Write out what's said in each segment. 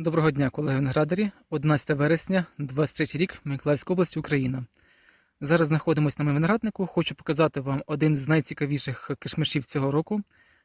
Доброго дня, колеги виноградарі. 11 вересня, 23 рік, Миколаївська область, Україна. Зараз знаходимося на моєму винограднику. Хочу показати вам один з найцікавіших кишмишів цього року.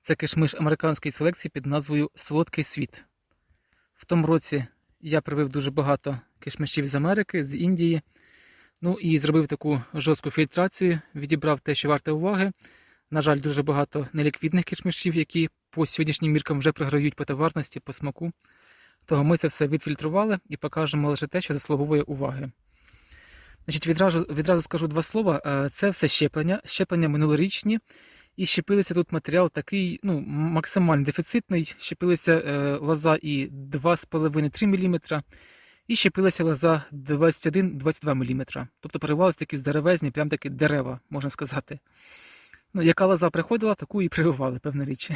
Це кишмиш американської селекції під назвою Солодкий світ. В тому році я привив дуже багато кишмишів з Америки, з Індії. Ну і зробив таку жорстку фільтрацію, відібрав те, що варте уваги. На жаль, дуже багато неліквідних кишмишів, які по сьогоднішнім міркам вже програють по товарності, по смаку. Того ми це все відфільтрували і покажемо лише те, що заслуговує уваги. Значить, відразу, відразу скажу два слова. Е, Це все щеплення, щеплення минулорічні. І щепилися тут матеріал такий ну, максимально дефіцитний. Щепилися е, лоза і 2,5-3 мм, і щепилася лоза 21-22 мм. Тобто переривалися такі здоровезні, прям такі дерева, можна сказати. Ну, яка лоза приходила, таку і прививали, певна річ.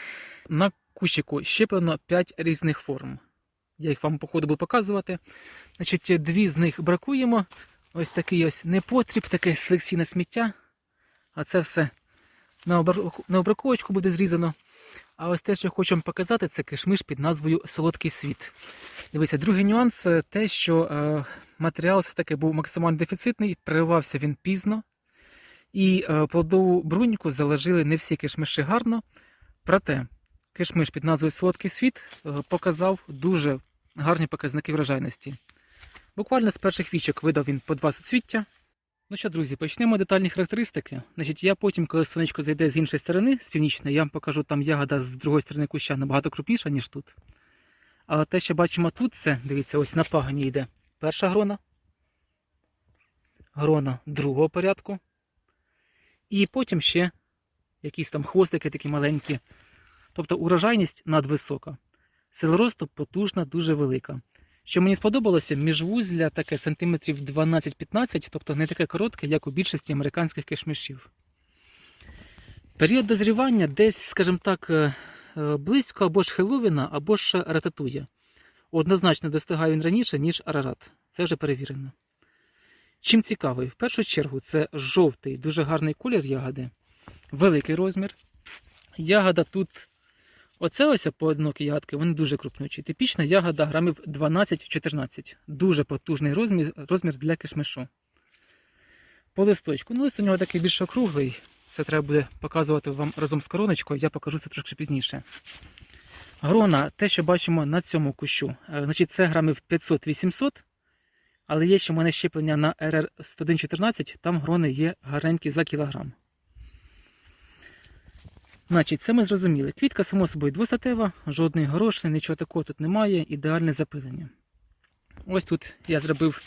На кущику щеплено 5 різних форм. Я їх вам по ходу буду показувати. Значить, дві з них бракуємо. Ось такий ось непотріб, таке селекційне сміття. А це все на, обраковочку буде зрізано. А ось те, що хочу вам показати, це кишмиш під назвою Солодкий світ. Дивіться, другий нюанс це те, що е, матеріал все-таки був максимально дефіцитний, переривався він пізно. І е, плодову бруньку заложили не всі кишмиші гарно. Проте кишмиш під назвою Солодкий світ е, показав дуже гарні показники врожайності. Буквально з перших вічок видав він по два суцвіття. Ну що, друзі, почнемо детальні характеристики. Значить, я потім, коли сонечко зайде з іншої сторони, з північної, я вам покажу там ягода з другої сторони куща набагато крупніша, ніж тут. Але те, що бачимо тут, це, дивіться, ось на пагоні йде перша грона, грона другого порядку. І потім ще якісь там хвостики такі маленькі. Тобто урожайність надвисока. Сила росту потужна, дуже велика. Що мені сподобалося, міжвузля таке сантиметрів 12-15, тобто не таке коротке, як у більшості американських кишмишів. Період дозрівання десь, скажімо так, е, е, близько або ж Хеллоуіна, або ж рататуя. Однозначно достигає він раніше, ніж арарат. Це вже перевірено. Чим цікавий? В першу чергу, це жовтий, дуже гарний колір ягоди, великий розмір. Ягода тут Оце ось поодинокі ягодки, вони дуже крупнючі. Типічна ягода грамів 12-14. Дуже потужний розмір, розмір для кишмишу. По листочку. Ну, лист у нього такий більш округлий. Це треба буде показувати вам разом з короночкою, я покажу це трошки пізніше. Грона, те, що бачимо на цьому кущу. Е, Значить, це грамів 500-800. Але є ще в мене щеплення на РР 114, там грони є гарненькі за кілограм. Значить, це ми зрозуміли. Квітка, само собою, двостатева, жодної горошини, нічого такого тут немає, ідеальне запилення. Ось тут я зробив.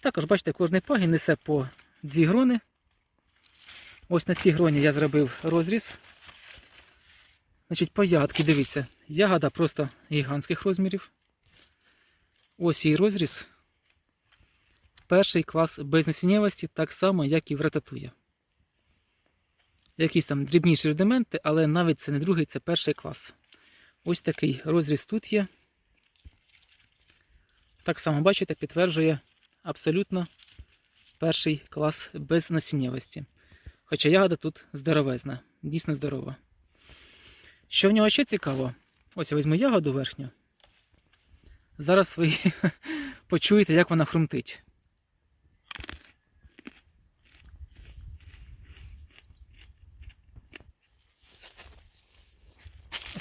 Також, бачите, кожний пагін несе по дві грони. Ось на цій гроні я зробив розріз. Значить, по ягодки, дивіться, ягода просто гігантських розмірів. Ось її розріз. Перший клас без насіннєвості, так само, як і в рататуя якісь там дрібніші рудименти, але навіть це не другий, це перший клас. Ось такий розріз тут є. Так само, бачите, підтверджує абсолютно перший клас без насіннєвості. Хоча ягода тут здоровезна, дійсно здорова. Що в нього ще цікаво? Ось я візьму ягоду верхню. Зараз ви почуєте, як вона хрумтить.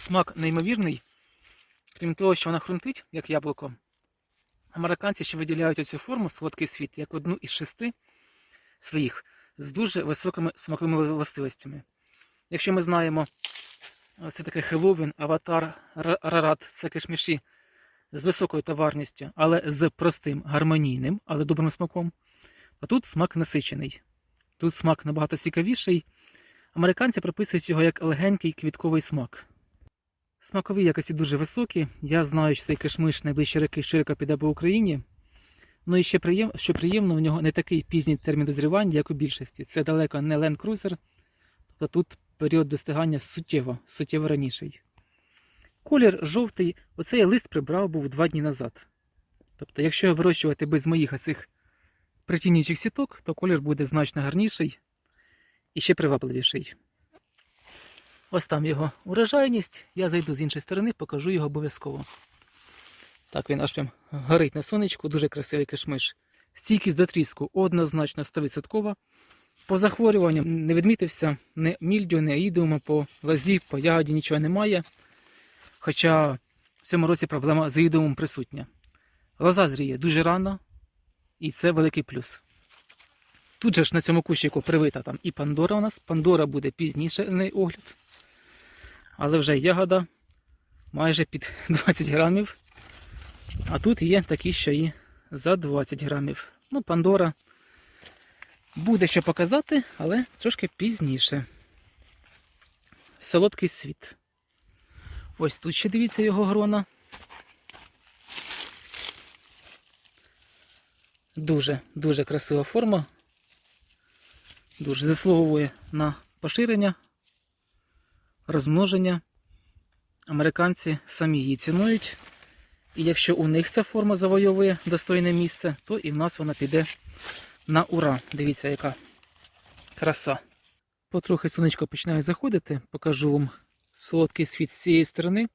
Смак неймовірний. Крім того, що вона хрумтить, як яблуко. Американці ще виділяють оцю форму солодкий світ як одну із шести своїх з дуже високими смаковими властивостями. Якщо ми знаємо, ось таке Хеллоуін, аватар, рарат це кишміші з високою товарністю, але з простим, гармонійним, але добрим смаком, а тут смак насичений. Тут смак набагато цікавіший. Американці приписують його як легенький квітковий смак. Смакові якості дуже високі. Я знаю, що цей кишмиш найближчі роки широко піде по Україні. Ну і ще приєм... що приємно, у нього не такий пізній термін дозрівання, як у більшості. Це далеко не Land Cruiser, тобто тут період достигання суттєво, суттєво раніший. Колір жовтий, оцей я лист прибрав був два дні назад. Тобто, якщо вирощувати без моїх оцих притінюючих сіток, то колір буде значно гарніший і ще привабливіший. Ось там його урожайність. Я зайду з іншої сторони, покажу його обов'язково. Так, він аж прям горить на сонечку, дуже красивий кишмиш. Стійкість до тріску однозначно 100%. По захворюванням не відмітився ні мільдю, ні аїдіума, по лозі, по ягоді нічого немає. Хоча в цьому році проблема з аїдіумом присутня. Лоза зріє дуже рано, і це великий плюс. Тут же ж на цьому кущику привита там і Пандора у нас. Пандора буде пізніше на огляд. Але вже ягода майже під 20 грамів. А тут є такі, що і за 20 грамів. Ну, Пандора буде що показати, але трошки пізніше. Солодкий світ. Ось тут ще дивіться його грона. Дуже, дуже красива форма. Дуже заслуговує на поширення, розмноження. Американці самі її цінують. І якщо у них ця форма завойовує достойне місце, то і в нас вона піде на ура. Дивіться, яка краса. Потрохи сонечко починає заходити. Покажу вам солодкий світ з цієї сторони.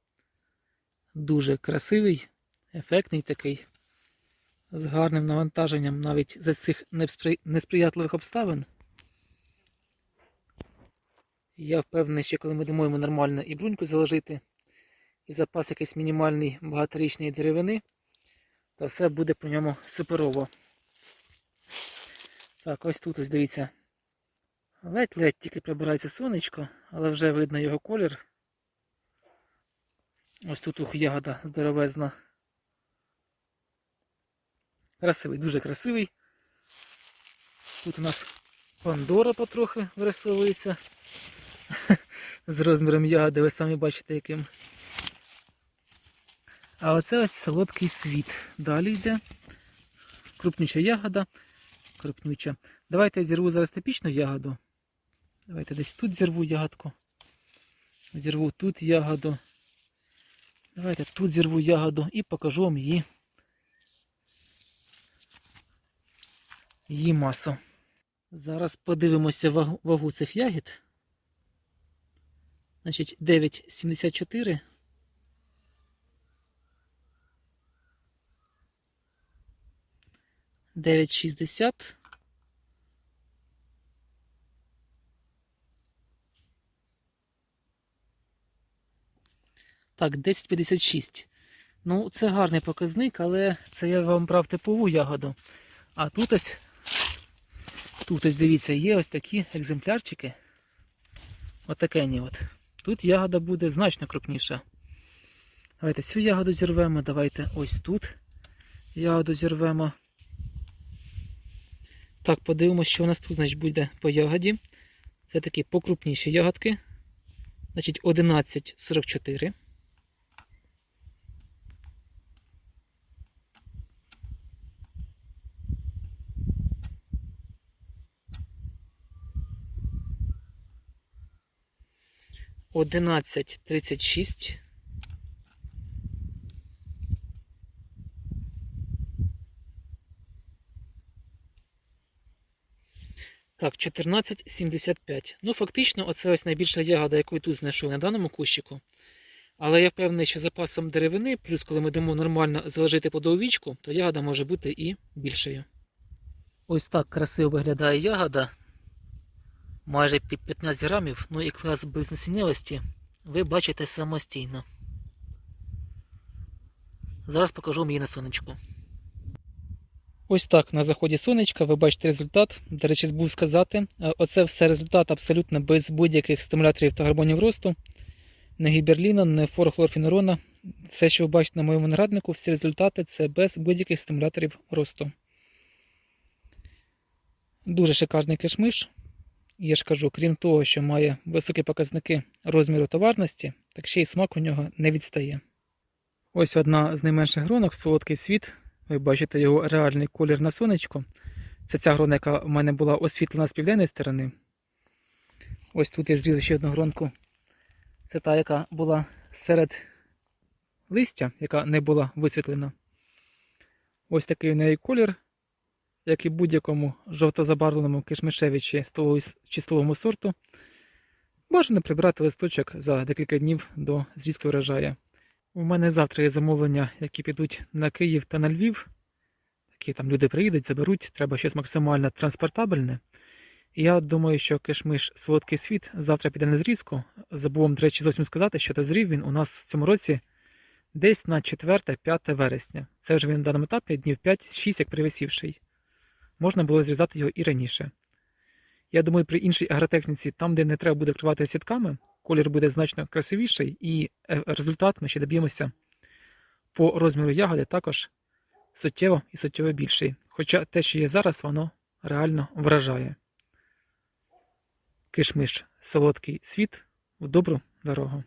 Дуже красивий, ефектний такий, з гарним навантаженням навіть за цих неспри- несприятливих обставин. Я впевнений, що коли ми йому нормально і бруньку заложити, і запас якийсь мінімальний багаторічної деревини, то все буде по ньому суперово. Так, ось тут ось дивіться. Ледь-ледь тільки прибирається сонечко, але вже видно його колір. Ось тут ух, ягода здоровезна. Красивий, дуже красивий. Тут у нас Пандора потрохи вирисовується. З розміром ягоди, ви самі бачите яким. А оце ось солодкий світ. Далі йде. Крупнюча ягода. Крупнюча. Давайте я зірву зараз типічну ягоду. Давайте десь тут зірву ягодку. Зірву тут ягоду. Давайте тут зірву ягоду і покажу вам її. Її масу. Зараз подивимося вагу цих ягід. Значить, 9,74. Дев'ять шістдесят. Так, 10,56. Ну, це гарний показник, але це я вам брав типову ягоду. А тут ось, тут ось дивіться, є ось такі екземплярчики. Отакені от. Тут ягода буде значно крупніша. Давайте цю ягоду зірвемо, давайте ось тут ягоду зірвемо. Так, подивимося, що у нас тут значить, буде по ягоді. Це такі покрупніші ягодки. Значить, 11,44. Одинадцять тридцять шість. Так, 14,75. Ну, фактично, оце ось найбільша ягода, яку я тут знайшов на даному кущику. Але я впевнений, що запасом деревини, плюс коли ми дамо нормально заложити подовічку, то ягода може бути і більшою. Ось так красиво виглядає ягода. Майже під 15 грамів, ну і клас без насіннєвості ви бачите самостійно. Зараз покажу вам її на сонечку. Ось так на заході сонечка ви бачите результат. До речі, збув сказати. е, Оце все результат абсолютно без будь-яких стимуляторів та гормонів росту. Не гіберліна, не форохлорфінорона. Все, що ви бачите на моєму награднику, всі результати це без будь-яких стимуляторів росту. Дуже шикарний кишмиш. Я ж кажу, крім того, що має високі показники розміру товарності, так ще й смак у нього не відстає. Ось одна з найменших гронок, солодкий світ. Ви бачите його реальний колір на сонечку. Це ця грона, яка в мене була освітлена з південної сторони. Ось тут я зрізав ще одну гронку. Це та, яка була серед листя, яка не була висвітлена. Ось такий у неї колір, як і будь-якому жовто-забарвленому кишмишеві чи, столовому сорту. Бажано прибрати листочок за декілька днів до зрізки врожаю. У мене завтра є замовлення, які підуть на Київ та на Львів. Такі там люди приїдуть, заберуть, треба щось максимально транспортабельне. Я думаю, що кишмиш солодкий світ завтра піде на зрізку. Забув вам, до речі, зовсім сказати, що дозрів він у нас в цьому році десь на 4-5 вересня. Це вже він на даному етапі днів 5-6, як привисівший. Можна було зрізати його і раніше. Я думаю, при іншій агротехніці, там, де не треба буде вкривати сітками, колір буде значно красивіший, і е, результат ми ще доб'ємося по розміру ягоди також суттєво і суттєво більший. Хоча те, що є зараз, воно реально вражає. Кишмиш солодкий світ в добру дорогу.